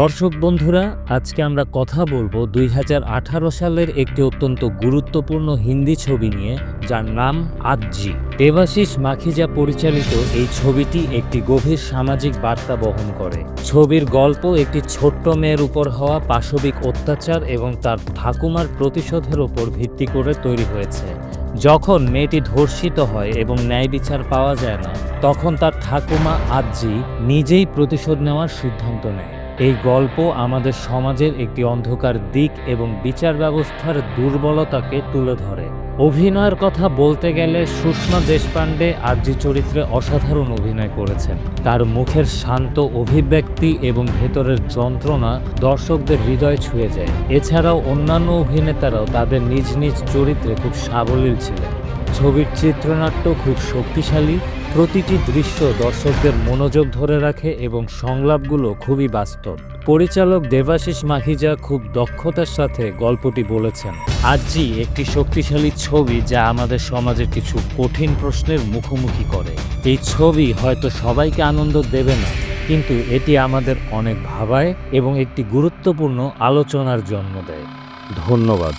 দর্শক বন্ধুরা, আজকে আমরা কথা বলব দুই হাজার আঠারো সালের একটি অত্যন্ত গুরুত্বপূর্ণ হিন্দি ছবি নিয়ে, যার নাম আজ্জি দেবাশিস মাখিজা পরিচালিত এই ছবিটি একটি গভীর সামাজিক বার্তা বহন করে। ছবির গল্প একটি ছোট্ট মেয়ের উপর হওয়া পাশবিক অত্যাচার এবং তার ঠাকুমার প্রতিশোধের উপর ভিত্তি করে তৈরি হয়েছে। যখন মেয়েটি ধর্ষিত হয় এবং ন্যায় বিচার পাওয়া যায় না, তখন তার ঠাকুমা আজ্জি নিজেই প্রতিশোধ নেওয়ার সিদ্ধান্ত নেয়। এই গল্প আমাদের সমাজের একটি অন্ধকার দিক এবং বিচার ব্যবস্থার দুর্বলতাকে তুলে ধরে। অভিনয়ের কথা বলতে গেলে সুষমা দেশপান্ডে আর্জি চরিত্রে অসাধারণ অভিনয় করেছেন। তার মুখের শান্ত অভিব্যক্তি এবং ভেতরের যন্ত্রণা দর্শকদের হৃদয় ছুঁয়ে যায়। এছাড়াও অন্যান্য অভিনেতারাও তাদের নিজ নিজ চরিত্রে খুব সাবলীল ছিলেন। ছবির চিত্রনাট্য খুব শক্তিশালী। প্রতিটি দৃশ্য দর্শকদের মনোযোগ ধরে রাখে এবং সংলাপগুলো খুবই বাস্তব। পরিচালক দেবাশিস মাহিজা খুব দক্ষতার সাথে গল্পটি বলেছেন, আজই একটি শক্তিশালী ছবি যা আমাদের সমাজের কিছু কঠিন প্রশ্নের মুখোমুখি করে। এই ছবি হয়তো সবাইকে আনন্দ দেবে না, কিন্তু এটি আমাদের অনেক ভাবায় এবং একটি গুরুত্বপূর্ণ আলোচনার জন্ম দেয়। ধন্যবাদ।